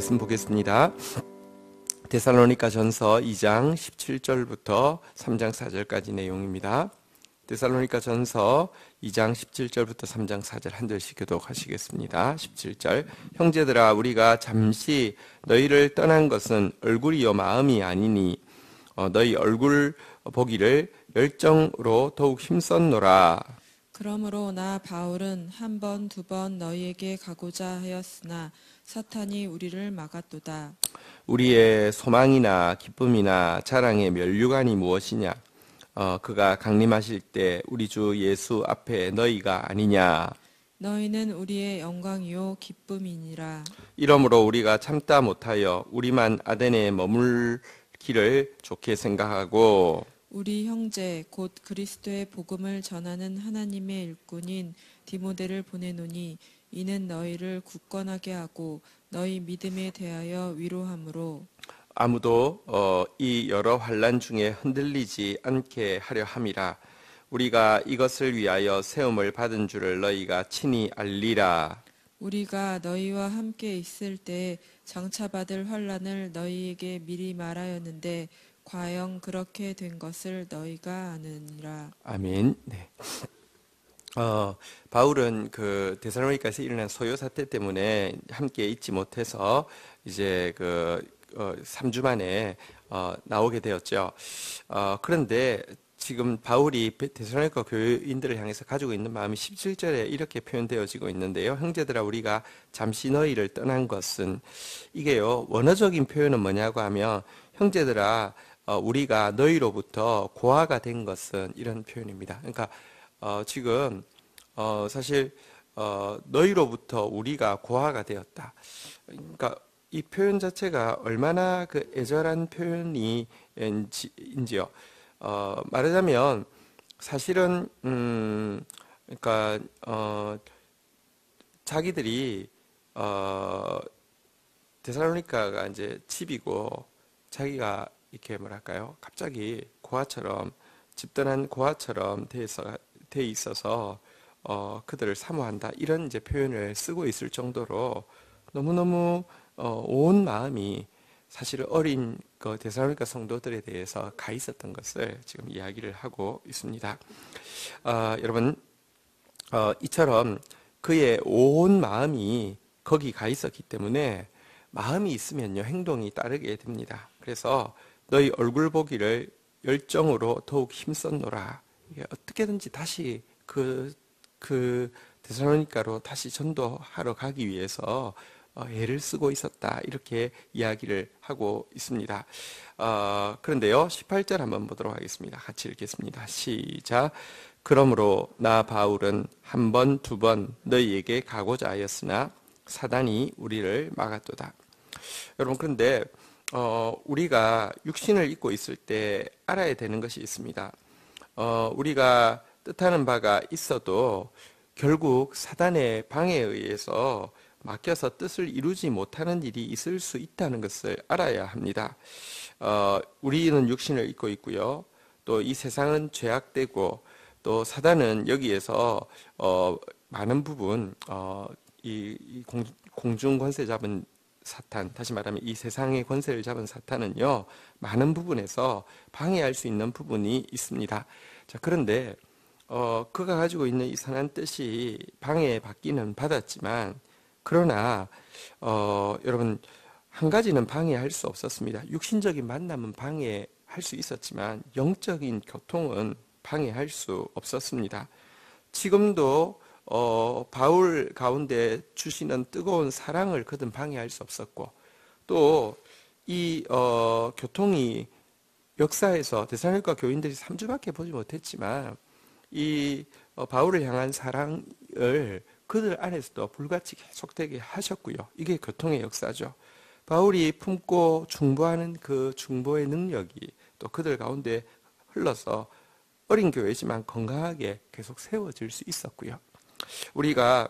말씀 보겠습니다. 데살로니가 전서 2장 17절부터 3장 4절까지 내용입니다. 데살로니가 전서 2장 17절부터 3장 4절 한 절씩 교독하시겠습니다. 17절 형제들아 우리가 잠시 너희를 떠난 것은 얼굴이요 마음이 아니니 어, 너희 얼굴 보기를 열정으로 더욱 힘썼노라. 그러므로 나 바울은 한 번, 두 번 너희에게 가고자 하였으나 사탄이 우리를 막았도다. 우리의 소망이나 기쁨이나 자랑의 면류관이 무엇이냐? 어, 그가 강림하실 때 우리 주 예수 앞에 너희가 아니냐? 너희는 우리의 영광이요 기쁨이니라. 이러므로 우리가 참다 못하여 우리만 아덴에 머물기를 좋게 생각하고 우리 형제 곧 그리스도의 복음을 전하는 하나님의 일꾼인 디모데를 보내노니 이는 너희를 굳건하게 하고 너희 믿음에 대하여 위로함으로 아무도 어, 이 여러 환란 중에 흔들리지 않게 하려 함이라 우리가 이것을 위하여 세움을 받은 줄을 너희가 친히 알리라 우리가 너희와 함께 있을 때 장차 받을 환란을 너희에게 미리 말하였는데 과연 그렇게 된 것을 너희가 아느니라. 아멘. 네. 어, 바울은 그 데살로니가에서 일어난 소요 사태 때문에 함께 있지 못해서 이제 그 어, 3주 만에 어, 나오게 되었죠. 어, 그런데 지금 바울이 데살로니가 교인들을 향해서 가지고 있는 마음이 17절에 이렇게 표현되어지고 있는데요. 형제들아 우리가 잠시 너희를 떠난 것은 이게요. 원어적인 표현은 뭐냐고 하면 형제들아 어, 우리가 너희로부터 고아가 된 것은 이런 표현입니다. 그러니까 어, 지금 어, 사실 어, 너희로부터 우리가 고아가 되었다. 그러니까 이 표현 자체가 얼마나 그 애절한 표현이인지요. 어, 말하자면 사실은 음, 그러니까 어, 자기들이 어, 데살로니카가 이제 집이고 자기가 이렇게 뭐랄까요? 갑자기 고아처럼 집단한 고아처럼 돼 있어 돼 있어서 어, 그들을 사모한다 이런 이제 표현을 쓰고 있을 정도로 너무 너무 어, 온 마음이 사실 어린 그 데살로니가 성도들에 대해서 가 있었던 것을 지금 이야기를 하고 있습니다. 어, 여러분 어, 이처럼 그의 온 마음이 거기 가 있었기 때문에 마음이 있으면요 행동이 따르게 됩니다. 그래서 너희 얼굴 보기를 열정으로 더욱 힘썼노라. 어떻게든지 다시 그, 그 데살로니카로 다시 전도하러 가기 위해서 어, 애를 쓰고 있었다. 이렇게 이야기를 하고 있습니다. 어, 그런데요, 18절 한번 보도록 하겠습니다. 같이 읽겠습니다. 시작. 그러므로 나 바울은 한 번, 두 번 너희에게 가고자 하였으나 사단이 우리를 막았도다. 여러분, 그런데 어, 우리가 육신을 입고 있을 때 알아야 되는 것이 있습니다. 어, 우리가 뜻하는 바가 있어도 결국 사단의 방해에 의해서 맡겨서 뜻을 이루지 못하는 일이 있을 수 있다는 것을 알아야 합니다. 어, 우리는 육신을 입고 있고요. 또 이 세상은 죄악되고 또 사단은 여기에서 어, 많은 부분 어, 이, 이 공, 공중 권세 잡은 사탄, 다시 말하면 이 세상의 권세를 잡은 사탄은요, 많은 부분에서 방해할 수 있는 부분이 있습니다. 자, 그런데, 어, 그가 가지고 있는 이 선한 뜻이 방해받기는 받았지만, 그러나, 어, 여러분, 한 가지는 방해할 수 없었습니다. 육신적인 만남은 방해할 수 있었지만, 영적인 교통은 방해할 수 없었습니다. 지금도 어, 바울 가운데 주시는 뜨거운 사랑을 그든 방해할 수 없었고 또이 어, 교통이 역사에서 대사님과 교인들이 3주밖에 보지 못했지만 이 어, 바울을 향한 사랑을 그들 안에서도 불같이 계속되게 하셨고요. 이게 교통의 역사죠. 바울이 품고 중보하는 그 중보의 능력이 또 그들 가운데 흘러서 어린 교회지만 건강하게 계속 세워질 수 있었고요. 우리가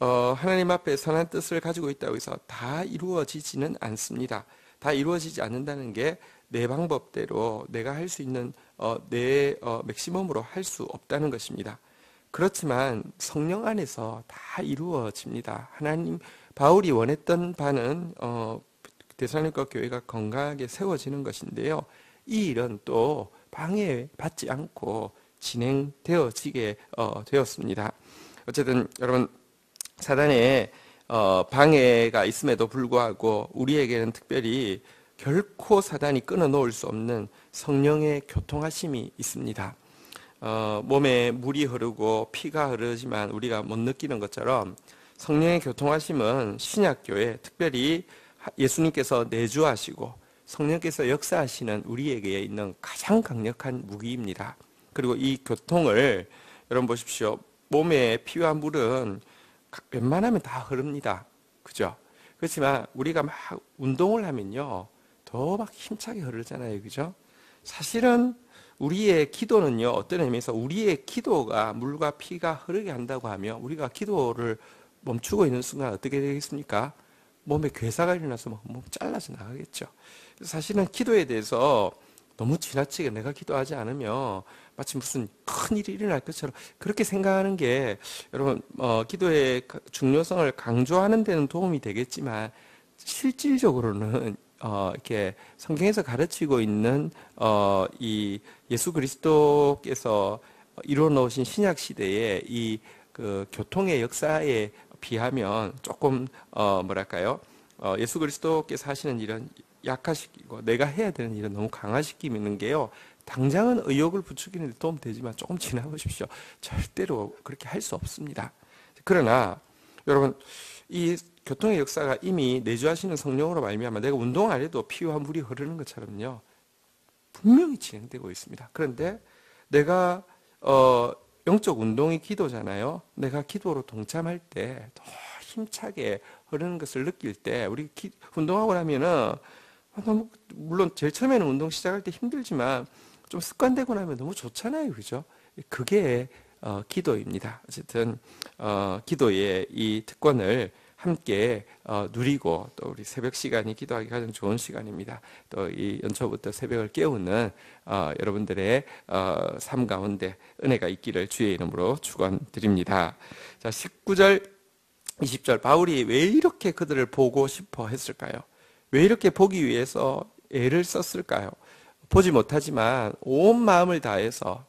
어, 하나님 앞에 선한 뜻을 가지고 있다고 해서 다 이루어지지는 않습니다. 다 이루어지지 않는다는 게 내 방법대로 내가 할 수 있는 어, 내 어, 맥시멈으로 할 수 없다는 것입니다. 그렇지만 성령 안에서 다 이루어집니다. 하나님 바울이 원했던 바는 어, 대사님과 교회가 건강하게 세워지는 것인데요. 이 일은 또 방해받지 않고 진행되어지게 어, 되었습니다. 어쨌든 여러분 사단의 어, 방해가 있음에도 불구하고 우리에게는 특별히 결코 사단이 끊어놓을 수 없는 성령의 교통하심이 있습니다. 어, 몸에 물이 흐르고 피가 흐르지만 우리가 못 느끼는 것처럼 성령의 교통하심은 신약교회 특별히 예수님께서 내주하시고 성령께서 역사하시는 우리에게 있는 가장 강력한 무기입니다. 그리고 이 교통을 여러분 보십시오. 몸에 피와 물은 웬만하면 다 흐릅니다. 그죠? 그렇지만 우리가 막 운동을 하면요. 더 막 힘차게 흐르잖아요. 그죠? 사실은 우리의 기도는요. 어떤 의미에서 우리의 기도가 물과 피가 흐르게 한다고 하면 우리가 기도를 멈추고 있는 순간 어떻게 되겠습니까? 몸에 괴사가 일어나서 몸 잘라서 나가겠죠. 사실은 기도에 대해서 너무 지나치게 내가 기도하지 않으면 마치 무슨 큰 일이 일어날 것처럼 그렇게 생각하는 게 여러분 어, 기도의 중요성을 강조하는 데는 도움이 되겠지만 실질적으로는 어, 이렇게 성경에서 가르치고 있는 어, 이 예수 그리스도께서 이루어 놓으신 신약 시대의 이 그 교통의 역사에 비하면 조금 어, 뭐랄까요? 어, 예수 그리스도께서 하시는 일은 약화시키고 내가 해야 되는 일은 너무 강화시키는 게요. 당장은 의욕을 부추기는 데 도움 되지만 조금 지나보십시오. 절대로 그렇게 할 수 없습니다. 그러나 여러분 이 교통의 역사가 이미 내주하시는 성령으로 말미암아 내가 운동 안 해도 피와 물이 흐르는 것처럼요. 분명히 진행되고 있습니다. 그런데 내가 어 영적 운동이 기도잖아요. 내가 기도로 동참할 때더 힘차게 흐르는 것을 느낄 때 우리 기, 운동하고 나면은 너무 물론 제일 처음에는 운동 시작할 때 힘들지만 좀 습관되고 나면 너무 좋잖아요, 그죠? 그게 어, 기도입니다. 어쨌든 어, 기도의 이 특권을 함께 어, 누리고 또 우리 새벽 시간이 기도하기 가장 좋은 시간입니다. 또 이 연초부터 새벽을 깨우는 어, 여러분들의 어, 삶 가운데 은혜가 있기를 주의 이름으로 축원드립니다. 자, 19절 20절 바울이 왜 이렇게 그들을 보고 싶어 했을까요? 왜 이렇게 보기 위해서 애를 썼을까요? 보지 못하지만 온 마음을 다해서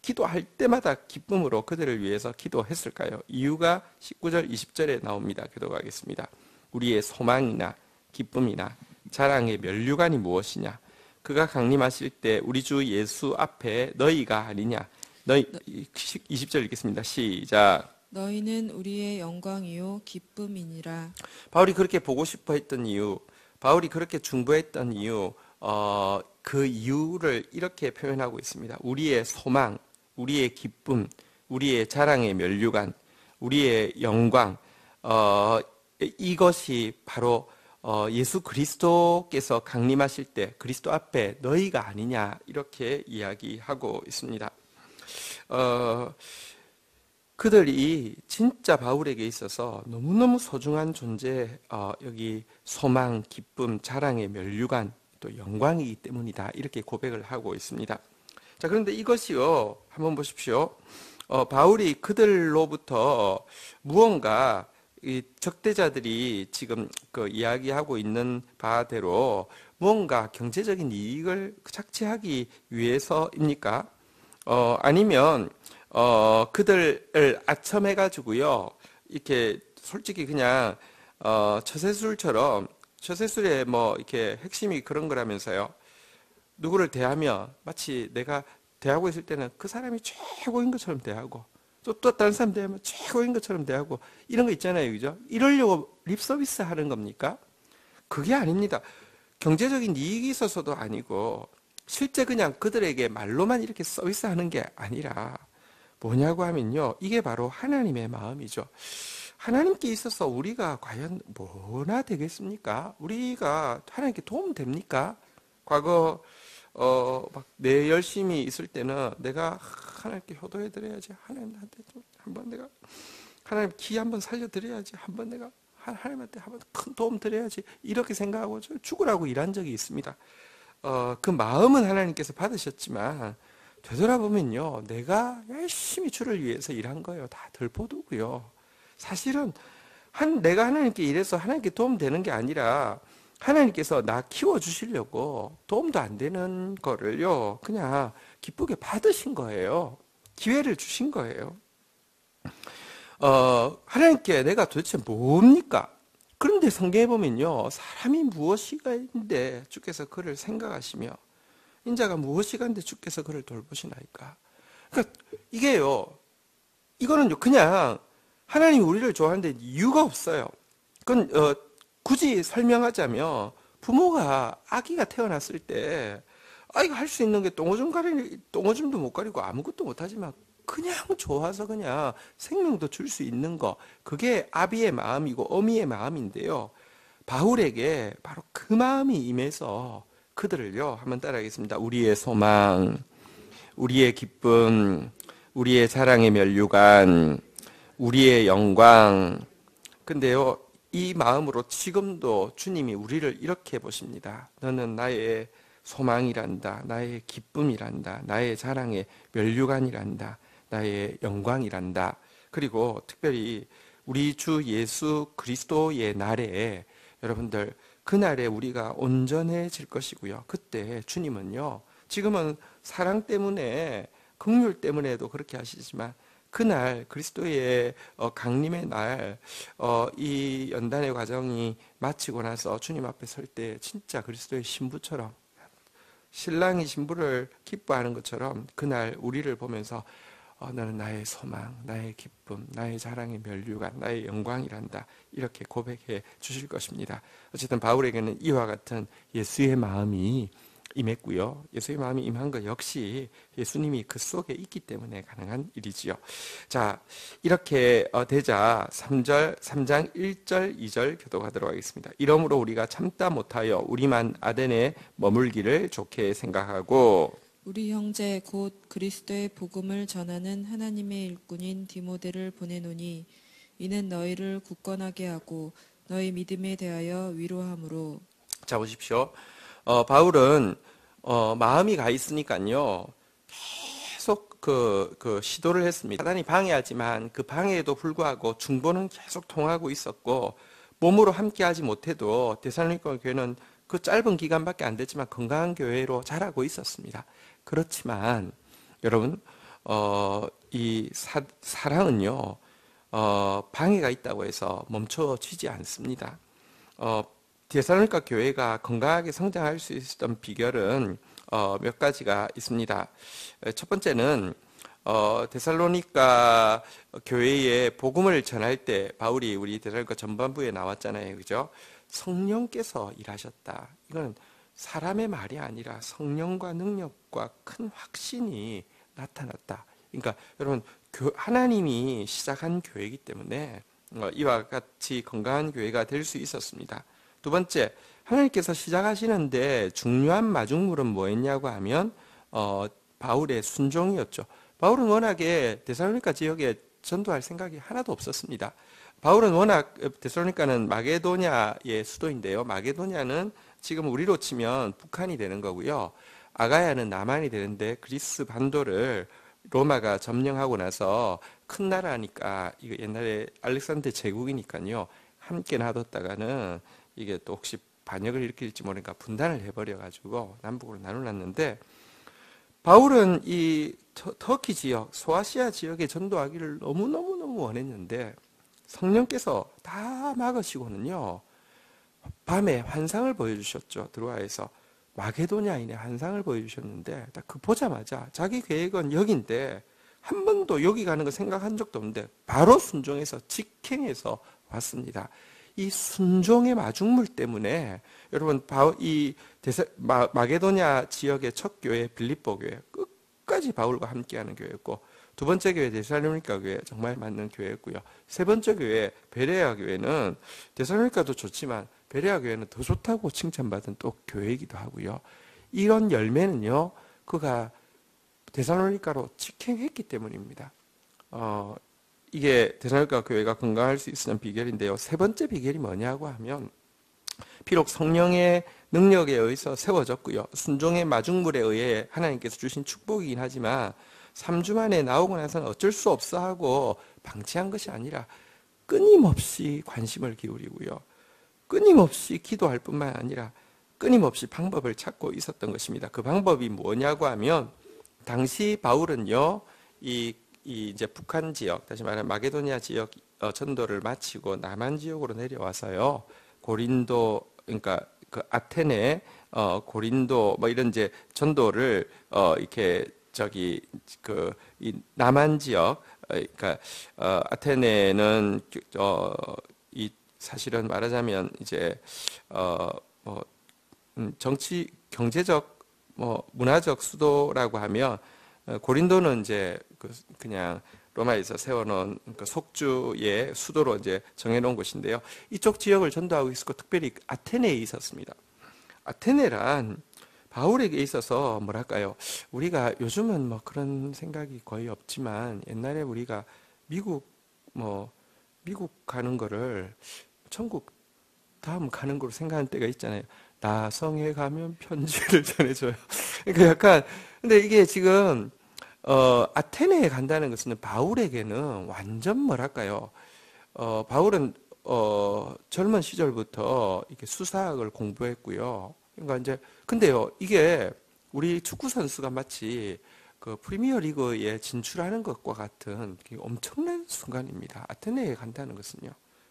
기도할 때마다 기쁨으로 그들을 위해서 기도했을까요? 이유가 19절, 20절에 나옵니다. 기도하겠습니다. 우리의 소망이나 기쁨이나 자랑의 면류관이 무엇이냐? 그가 강림하실 때 우리 주 예수 앞에 너희가 아니냐? 너희 20절 읽겠습니다. 시작. 너희는 우리의 영광이요 기쁨이니라. 바울이 그렇게 보고 싶어 했던 이유, 바울이 그렇게 중보했던 이유, 어, 그 이유를 이렇게 표현하고 있습니다. 우리의 소망, 우리의 기쁨, 우리의 자랑의 면류관, 우리의 영광, 어, 이것이 바로 어, 예수 그리스도께서 강림하실 때 그리스도 앞에 너희가 아니냐 이렇게 이야기하고 있습니다. 어, 그들이 진짜 바울에게 있어서 너무너무 소중한 존재, 어, 여기 소망, 기쁨, 자랑의 면류관, 또 영광이기 때문이다. 이렇게 고백을 하고 있습니다. 자, 그런데 이것이요. 한번 보십시오. 어, 바울이 그들로부터 무언가 이 적대자들이 지금 그 이야기하고 있는 바대로 무언가 경제적인 이익을 착취하기 위해서입니까? 어, 아니면 어, 그들을 아첨해 가지고요. 이렇게 솔직히 그냥 어, 처세술처럼 처세술의 뭐 이렇게 핵심이 그런 거라면서요. 누구를 대하면 마치 내가 대하고 있을 때는 그 사람이 최고인 것처럼 대하고 또, 또 다른 사람 대하면 최고인 것처럼 대하고 이런 거 있잖아요. 그죠? 이러려고 립 서비스 하는 겁니까? 그게 아닙니다. 경제적인 이익이 있어서도 아니고 실제 그냥 그들에게 말로만 이렇게 서비스 하는 게 아니라 뭐냐고 하면요. 이게 바로 하나님의 마음이죠. 하나님께 있어서 우리가 과연 뭐나 되겠습니까? 우리가 하나님께 도움 됩니까? 과거 어 막 내 열심히 있을 때는 내가 하나님께 효도해 드려야지 하나님한테 좀 한번 내가 하나님 기 한번 살려 드려야지 한번 내가 하나님한테 한번 큰 도움 드려야지 이렇게 생각하고 죽으라고 일한 적이 있습니다. 어, 그 마음은 하나님께서 받으셨지만 되돌아보면요 내가 열심히 주를 위해서 일한 거예요 다 덜포도고요 사실은 한 내가 하나님께 일해서 하나님께 도움 되는 게 아니라 하나님께서 나 키워 주시려고 도움도 안 되는 거를요 그냥 기쁘게 받으신 거예요. 기회를 주신 거예요. 어, 하나님께 내가 도대체 뭡니까? 그런데 성경에 보면요, 사람이 무엇이가인데 주께서 그를 생각하시며, 인자가 무엇이가인데 주께서 그를 돌보시나이까? 그러니까 이게요, 이거는요, 그냥 하나님이 우리를 좋아하는데 이유가 없어요. 그건 어, 굳이 설명하자면 부모가 아기가 태어났을 때 아이가 할 수 있는 게 똥오줌 가리 똥오줌도 못 가리고 아무것도 못 하지만 그냥 좋아서 그냥 생명도 줄 수 있는 거 그게 아비의 마음이고 어미의 마음인데요. 바울에게 바로 그 마음이 임해서 그들을요 한번 따라하겠습니다. 우리의 소망, 우리의 기쁨, 우리의 사랑의 멸류관, 우리의 영광. 근데요 이 마음으로 지금도 주님이 우리를 이렇게 보십니다. 너는 나의 소망이란다. 나의 기쁨이란다. 나의 자랑의 멸류관이란다. 나의 영광이란다. 그리고 특별히 우리 주 예수 그리스도의 날에 여러분들 그날에 우리가 온전해질 것이고요. 그때 주님은요. 지금은 사랑 때문에 극률 때문에도 그렇게 하시지만 그날 그리스도의 어, 강림의 날, 어, 이 연단의 과정이 마치고 나서 주님 앞에 설 때 진짜 그리스도의 신부처럼 신랑이 신부를 기뻐하는 것처럼 그날 우리를 보면서 어, 너는 나의 소망, 나의 기쁨, 나의 자랑의 멸류관, 나의 영광이란다. 이렇게 고백해 주실 것입니다. 어쨌든 바울에게는 이와 같은 예수의 마음이 임했고요. 예수의 마음이 임한 것 역시 예수님이 그 속에 있기 때문에 가능한 일이지요. 자, 이렇게 어, 되자 3절, 3장 1절, 2절 교도하도록 하겠습니다. 이러므로 우리가 참다 못하여 우리만 아덴에 머물기를 좋게 생각하고 우리 형제 곧 그리스도의 복음을 전하는 하나님의 일꾼인 디모데를 보내노니 이는 너희를 굳건하게 하고 너희 믿음에 대하여 위로함으로 자 보십시오. 어, 바울은 어, 마음이 가 있으니까요. 계속 그, 그 시도를 했습니다. 사단이 방해하지만 그 방해에도 불구하고 중보는 계속 통하고 있었고 몸으로 함께하지 못해도 데살로니가 교회는 그 짧은 기간밖에 안 됐지만 건강한 교회로 자라고 있었습니다. 그렇지만 여러분 어, 이 사, 사랑은요 어, 방해가 있다고 해서 멈춰지지 않습니다. 어, 데살로니가 교회가 건강하게 성장할 수 있었던 비결은 어, 몇 가지가 있습니다. 첫 번째는 어, 데살로니가 교회에 복음을 전할 때 바울이 우리 데살로니가 전반부에 나왔잖아요, 그죠? 성령께서 일하셨다. 이건 사람의 말이 아니라 성령과 능력과 큰 확신이 나타났다. 그러니까 여러분 하나님이 시작한 교회이기 때문에 어, 이와 같이 건강한 교회가 될 수 있었습니다. 두 번째, 하나님께서 시작하시는데 중요한 마중물은 뭐였냐고 하면 어, 바울의 순종이었죠. 바울은 워낙에 데살로니가 지역에 전도할 생각이 하나도 없었습니다. 바울은 워낙 데살로니카는 마게도냐의 수도인데요. 마게도냐는 지금 우리로 치면 북한이 되는 거고요. 아가야는 남한이 되는데 그리스 반도를 로마가 점령하고 나서 큰 나라니까 이거 옛날에 알렉산더 제국이니까요. 함께 놔뒀다가는 이게 또 혹시 반역을 일으킬지 모르니까 분단을 해버려 가지고 남북으로 나눠놨는데 바울은 이 터키 지역, 소아시아 지역에 전도하기를 너무너무너무 원했는데 성령께서 다 막으시고는요. 밤에 환상을 보여주셨죠. 들어와서 마게도냐인의 환상을 보여주셨는데 딱그 보자마자 자기 계획은 여긴데 한 번도 여기 가는 거 생각한 적도 없는데 바로 순종해서 직행해서 왔습니다. 이 순종의 마중물 때문에 여러분 이 마게도냐 지역의 첫 교회 빌립보 교회 끝까지 바울과 함께하는 교회였고 두 번째 교회 데살로니가 교회 정말 맞는 교회였고요. 세 번째 교회 베레아 교회는 데살로니가도 좋지만 베레아 교회는 더 좋다고 칭찬받은 또 교회이기도 하고요. 이런 열매는요, 그가 데살로니가로 직행했기 때문입니다. 어, 이게 데살로니가 교회가 건강할 수 있는 비결인데요. 세 번째 비결이 뭐냐고 하면 비록 성령의 능력에 의해서 세워졌고요. 순종의 마중물에 의해 하나님께서 주신 축복이긴 하지만 3주 만에 나오고 나서는 어쩔 수 없어 하고 방치한 것이 아니라 끊임없이 관심을 기울이고요. 끊임없이 기도할 뿐만 아니라 끊임없이 방법을 찾고 있었던 것입니다. 그 방법이 뭐냐고 하면 당시 바울은요, 이, 이 이제 북한 지역, 다시 말하면 마게도니아 지역 어, 전도를 마치고 남한 지역으로 내려와서요, 고린도, 그러니까 그 아테네, 어, 고린도 뭐 이런 이제 전도를 어, 이렇게 저기 그 이 남한 지역, 어, 그러니까 어, 아테네는 어, 이 사실은 말하자면 이제 어뭐 음, 정치 경제적 뭐 문화적 수도라고 하면 어, 고린도는 이제 그 그냥 로마에서 세워놓은 그 속주의 수도로 이제 정해놓은 곳인데요. 이쪽 지역을 전도하고 있었고 특별히 아테네에 있었습니다. 아테네란 바울에게 있어서 뭐랄까요? 우리가 요즘은 뭐 그런 생각이 거의 없지만 옛날에 우리가 미국 뭐 미국 가는 거를 천국 다음 가는 거로 생각하는 때가 있잖아요. 나성에 가면 편지를 전해줘요. 그러니까 약간 근데 이게 지금 어, 아테네에 간다는 것은 바울에게는 완전 뭐랄까요? 어, 바울은 어, 젊은 시절부터 이렇게 수사학을 공부했고요. 그러니까 이제 근데요 이게 우리 축구 선수가 마치 그 프리미어 리그에 진출하는 것과 같은 엄청난 순간입니다. 아테네에 간다는 것은요.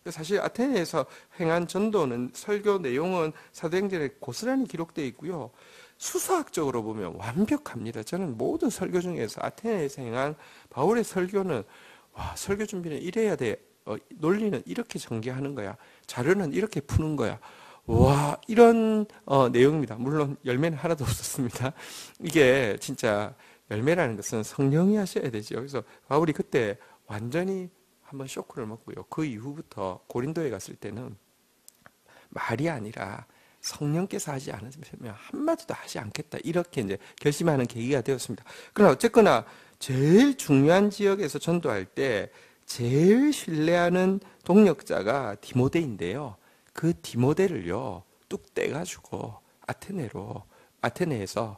사실 아테네에서 행한 전도는 설교 내용은 사도행전에 고스란히 기록되어 있고요. 수사학적으로 보면 완벽합니다. 저는 모든 설교 중에서 아테네에서 행한 바울의 설교는 와 설교 준비는 이래야 돼. 어, 논리는 이렇게 전개하는 거야. 자료는 이렇게 푸는 거야. 와 이런 어, 내용입니다. 물론 열매는 하나도 없었습니다. 이게 진짜 열매라는 것은 성령이 하셔야 되죠. 그래서 바울이 그때 완전히 한번 쇼크를 먹고요. 그 이후부터 고린도에 갔을 때는 말이 아니라 성령께서 하지 않으면 한마디도 하지 않겠다. 이렇게 이제 결심하는 계기가 되었습니다. 그러나 어쨌거나 제일 중요한 지역에서 전도할 때 제일 신뢰하는 동력자가 디모데인데요. 그 디모데를요, 뚝 떼가지고 아테네로, 아테네에서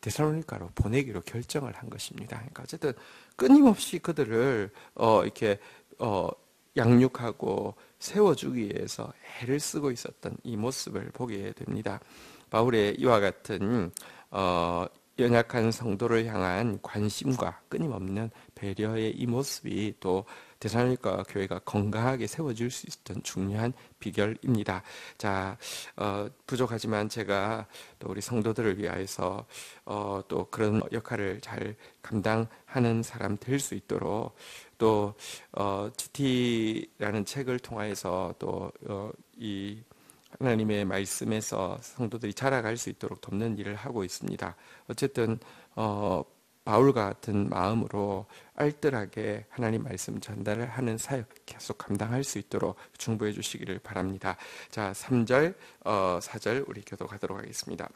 데살로니카로 보내기로 결정을 한 것입니다. 그러니까 어쨌든 끊임없이 그들을 어 이렇게 어 양육하고 세워주기 위해서 애를 쓰고 있었던 이 모습을 보게 됩니다. 바울의 이와 같은 어, 연약한 성도를 향한 관심과 끊임없는 배려의 이 모습이 또 대사로니까 교회가 건강하게 세워질 수 있었던 중요한 비결입니다. 자, 어, 부족하지만 제가 또 우리 성도들을 위하여서 어, 또 그런 역할을 잘 감당하는 사람 될 수 있도록 또 어, GT라는 책을 통하여서 또이 어, 하나님의 말씀에서 성도들이 자라갈 수 있도록 돕는 일을 하고 있습니다. 어쨌든 어, 바울 같은 마음으로 알뜰하게 하나님 말씀 전달을 하는 사역 계속 감당할 수 있도록 중보해 주시기를 바랍니다. 자, 3절, 어, 4절 우리 교도 가도록 하겠습니다.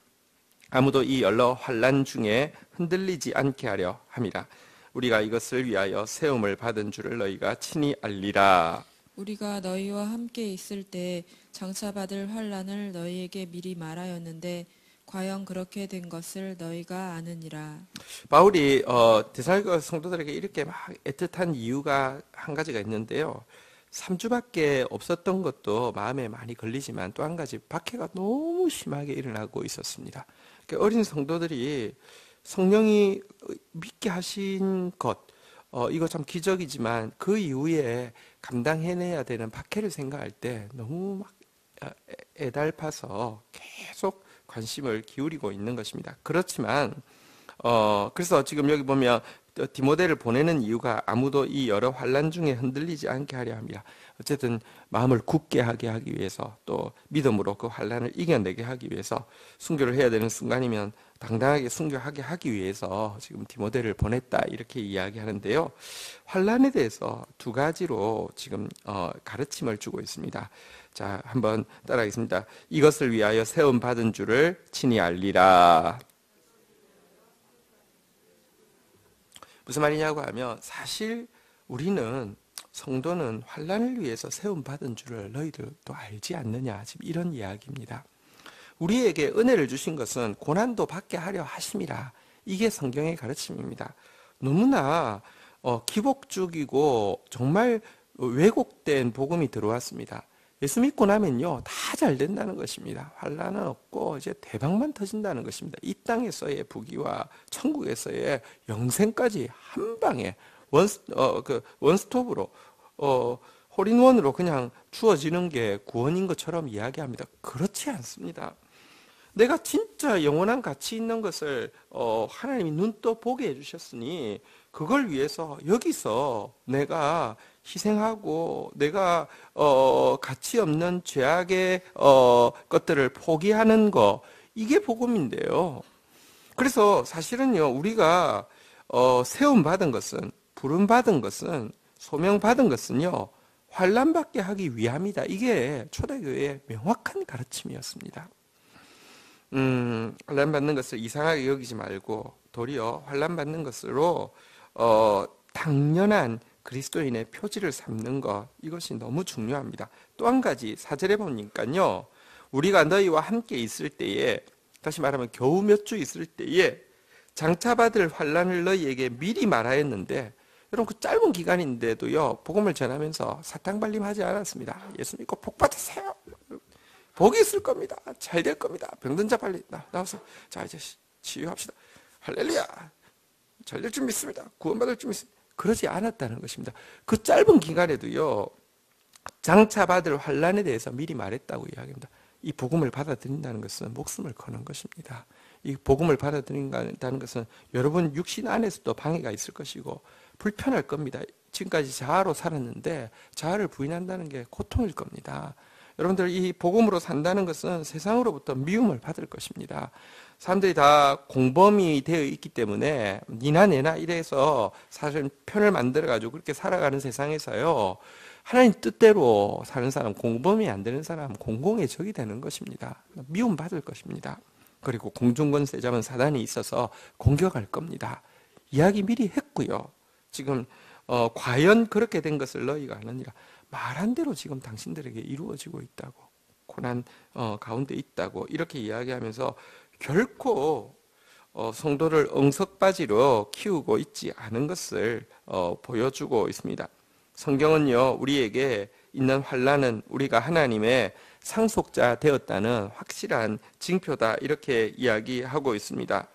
아무도 이 연러 환란 중에 흔들리지 않게 하려 함이라. 우리가 이것을 위하여 세움을 받은 줄을 너희가 친히 알리라. 우리가 너희와 함께 있을 때 장차 받을 환란을 너희에게 미리 말하였는데 과연 그렇게 된 것을 너희가 아느니라. 바울이 어, 데살가 성도들에게 이렇게 막 애틋한 이유가 한 가지가 있는데요. 3주밖에 없었던 것도 마음에 많이 걸리지만 또 한 가지 박해가 너무 심하게 일어나고 있었습니다. 그러니까 어린 성도들이 성령이 믿게 하신 것, 어, 이거 참 기적이지만 그 이후에 감당해내야 되는 박해를 생각할 때 너무 막 애달파서 계속 관심을 기울이고 있는 것입니다. 그렇지만 어 그래서 지금 여기 보면 디모데를 보내는 이유가 아무도 이 여러 환란 중에 흔들리지 않게 하려 합니다. 어쨌든 마음을 굳게 하게 하기 위해서 또 믿음으로 그 환란을 이겨내게 하기 위해서 순교를 해야 되는 순간이면 당당하게 순교하게 하기 위해서 지금 디모데를 보냈다 이렇게 이야기하는데요. 환란에 대해서 두 가지로 지금 어, 가르침을 주고 있습니다. 자, 한번 따라하겠습니다. 이것을 위하여 세움 받은 줄을 친히 알리라. 무슨 말이냐고 하면 사실 우리는 성도는 환란을 위해서 세움 받은 줄을 너희들도 알지 않느냐 지금 이런 이야기입니다. 우리에게 은혜를 주신 것은 고난도 받게 하려 하심이라. 이게 성경의 가르침입니다. 너무나 어, 기복적이고 정말 왜곡된 복음이 들어왔습니다. 예수 믿고 나면요 다 잘 된다는 것입니다. 환란은 없고 이제 대박만 터진다는 것입니다. 이 땅에서의 부귀와 천국에서의 영생까지 한 방에 원 어 그 원스톱으로 어 홀인원으로 그냥 주어지는 게 구원인 것처럼 이야기합니다. 그렇지 않습니다. 내가 진짜 영원한 가치 있는 것을 어, 하나님이 눈떠 보게 해주셨으니 그걸 위해서 여기서 내가 희생하고 내가 어, 가치 없는 죄악의 어, 것들을 포기하는 거 이게 복음인데요. 그래서 사실은요 우리가 어, 세움 받은 것은 부름 받은 것은 소명 받은 것은요 환란 받게 하기 위함이다. 이게 초대교회의 명확한 가르침이었습니다. 음, 환란 받는 것을 이상하게 여기지 말고 도리어 환란 받는 것으로 어, 당연한 그리스도인의 표지를 삼는 것 이것이 너무 중요합니다. 또 한 가지 사절에 보니까요. 우리가 너희와 함께 있을 때에 다시 말하면 겨우 몇 주 있을 때에 장차 받을 환란을 너희에게 미리 말하였는데 여러분 그 짧은 기간인데도요 복음을 전하면서 사탕 발림하지 않았습니다. 예수 믿고 복 받으세요. 복이 있을 겁니다. 잘 될 겁니다. 병든 자 빨리 나, 나와서 자 이제 치유합시다. 할렐루야. 잘 될 줄 믿습니다. 구원받을 줄 믿습니다. 그러지 않았다는 것입니다. 그 짧은 기간에도요. 장차 받을 환란에 대해서 미리 말했다고 이야기합니다. 이 복음을 받아들인다는 것은 목숨을 거는 것입니다. 이 복음을 받아들인다는 것은 여러분 육신 안에서도 방해가 있을 것이고 불편할 겁니다. 지금까지 자아로 살았는데 자아를 부인한다는 게 고통일 겁니다. 여러분들 이 복음으로 산다는 것은 세상으로부터 미움을 받을 것입니다. 사람들이 다 공범이 되어 있기 때문에 니나 내나 이래서 사실 편을 만들어 가지고 그렇게 살아가는 세상에서요. 하나님 뜻대로 사는 사람, 공범이 안 되는 사람, 공공의 적이 되는 것입니다. 미움 받을 것입니다. 그리고 공중권세 잡은 사단이 있어서 공격할 겁니다. 이야기 미리 했고요. 지금 어, 과연 그렇게 된 것을 너희가 아느니라. 말한 대로 지금 당신들에게 이루어지고 있다고 고난 어, 가운데 있다고 이렇게 이야기하면서 결코 어, 성도를 엉석바지로 키우고 있지 않은 것을 어, 보여주고 있습니다. 성경은요 우리에게 있는 환란은 우리가 하나님의 상속자 되었다는 확실한 징표다 이렇게 이야기하고 있습니다.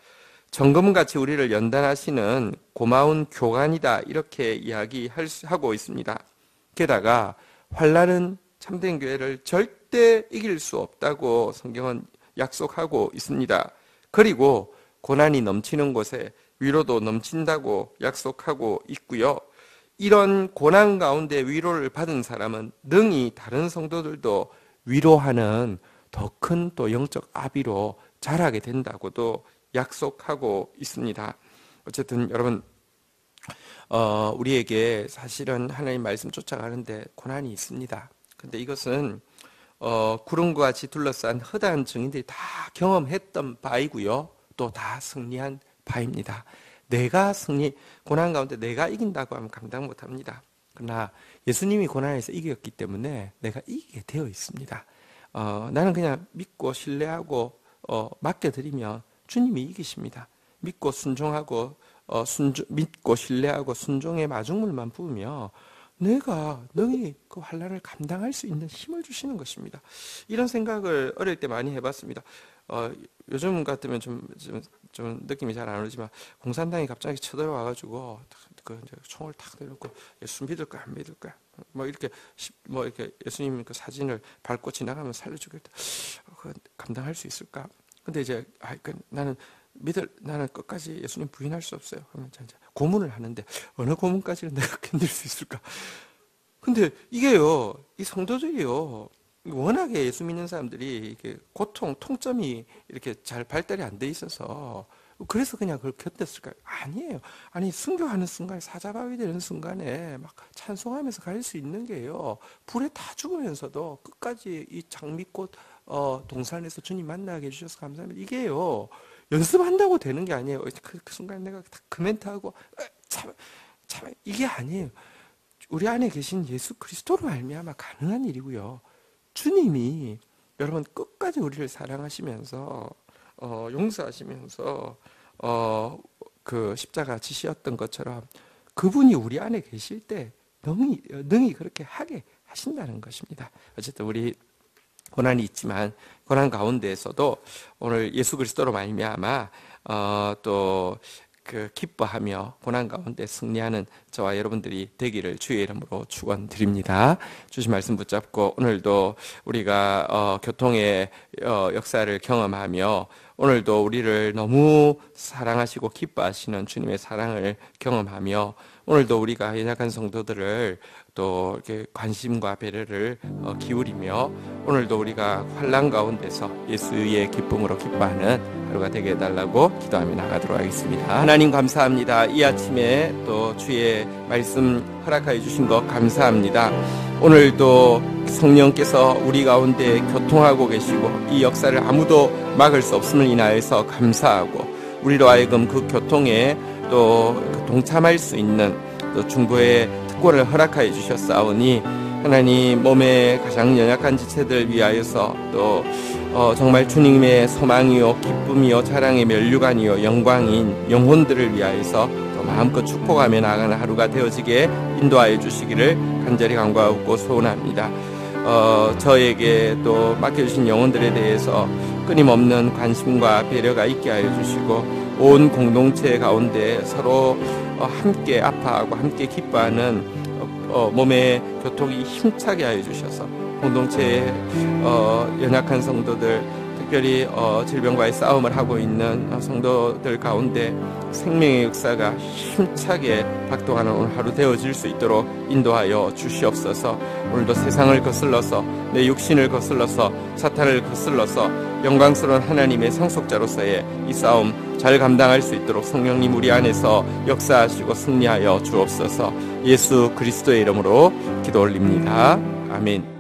점검같이 우리를 연단하시는 고마운 교관이다 이렇게 이야기하고 있습니다. 게다가 환란은 참된 교회를 절대 이길 수 없다고 성경은 약속하고 있습니다. 그리고 고난이 넘치는 곳에 위로도 넘친다고 약속하고 있고요. 이런 고난 가운데 위로를 받은 사람은 능히 다른 성도들도 위로하는 더 큰 또 영적 아비로 자라게 된다고도 약속하고 있습니다. 어쨌든 여러분 어, 우리에게 사실은 하나님 말씀 쫓아가는데 고난이 있습니다. 근데 이것은 어, 구름과 같이 둘러싼 허다한 증인들이 다 경험했던 바이고요. 또 다 승리한 바입니다. 내가 승리, 고난 가운데 내가 이긴다고 하면 감당 못 합니다. 그러나 예수님이 고난에서 이겼기 때문에 내가 이기게 되어 있습니다. 어, 나는 그냥 믿고 신뢰하고 어, 맡겨드리면 주님이 이기십니다. 믿고 순종하고 어, 순종, 믿고 신뢰하고 순종의 마중물만 부으며 내가 너희 그 환란을 감당할 수 있는 힘을 주시는 것입니다. 이런 생각을 어릴 때 많이 해봤습니다. 어, 요즘 같으면 좀, 좀, 좀 느낌이 잘 안 오지만 공산당이 갑자기 쳐들어와가지고 그 총을 탁 내놓고 예수 믿을 거야 안 믿을 거야 뭐 이렇게 뭐 이렇게 예수님 그 사진을 밟고 지나가면 살려주겠다. 그 감당할 수 있을까? 근데 이제 아, 그 나는 믿을 나는 끝까지 예수님 부인할 수 없어요. 그러면 이제 고문을 하는데 어느 고문까지는 내가 견딜 수 있을까? 근데 이게요, 이 성도들이요, 워낙에 예수 믿는 사람들이 이게 고통, 통점이 이렇게 잘 발달이 안 돼 있어서 그래서 그냥 그걸 견뎠을까요? 아니에요. 아니 순교하는 순간 사자바위 되는 순간에 막 찬송하면서 갈 수 있는 게요. 불에 다 죽으면서도 끝까지 이 장미꽃 어, 동산에서 주님 만나게 해주셔서 감사합니다. 이게요. 연습한다고 되는 게 아니에요. 그, 그 순간 내가 그 멘트하고 참, 참 이게 아니에요. 우리 안에 계신 예수 그리스도로 말미암아 가능한 일이고요. 주님이 여러분 끝까지 우리를 사랑하시면서 어, 용서하시면서 어, 그 십자가 지시었던 것처럼 그분이 우리 안에 계실 때 능히 능히 그렇게 하게 하신다는 것입니다. 어쨌든 우리 고난이 있지만 고난 가운데에서도 오늘 예수 그리스도로 말미암아 어, 또 그 기뻐하며 고난 가운데 승리하는 저와 여러분들이 되기를 주의 이름으로 축원드립니다. 주신 말씀 붙잡고 오늘도 우리가 어, 교통의 어, 역사를 경험하며 오늘도 우리를 너무 사랑하시고 기뻐하시는 주님의 사랑을 경험하며 오늘도 우리가 연약한 성도들을 또 이렇게 관심과 배려를 어, 기울이며 오늘도 우리가 환란 가운데서 예수의 기쁨으로 기뻐하는 하루가 되게 해달라고 기도하며 나가도록 하겠습니다. 하나님 감사합니다. 이 아침에 또 주의 말씀 허락하여 주신 것 감사합니다. 오늘도 성령께서 우리 가운데 교통하고 계시고 이 역사를 아무도 막을 수 없음을 인하여서 감사하고 우리로 하여금 그 교통에 또 동참할 수 있는 또 중보의 특권을 허락하여 주셨사오니 하나님 몸의 가장 연약한 지체들 위하여서 또 어, 정말 주님의 소망이요 기쁨이요 자랑의 면류관이요 영광인 영혼들을 위하여서 또 마음껏 축복하며 나가는 하루가 되어지게 인도하여 주시기를 간절히 간구하고 소원합니다. 어, 저에게 또 맡겨주신 영혼들에 대해서 끊임없는 관심과 배려가 있게 하여 주시고 온 공동체 가운데 서로 어, 함께 아파하고 함께 기뻐하는 어, 몸의 교통이 힘차게 하여 주셔서 공동체의 어, 연약한 성도들 특별히 질병과의 싸움을 하고 있는 성도들 가운데 생명의 역사가 힘차게 박동하는 오늘 하루 되어질 수 있도록 인도하여 주시옵소서. 오늘도 세상을 거슬러서 내 육신을 거슬러서 사탄을 거슬러서 영광스러운 하나님의 상속자로서의 이 싸움 잘 감당할 수 있도록 성령님 우리 안에서 역사하시고 승리하여 주옵소서 예수 그리스도의 이름으로 기도 올립니다. 아멘.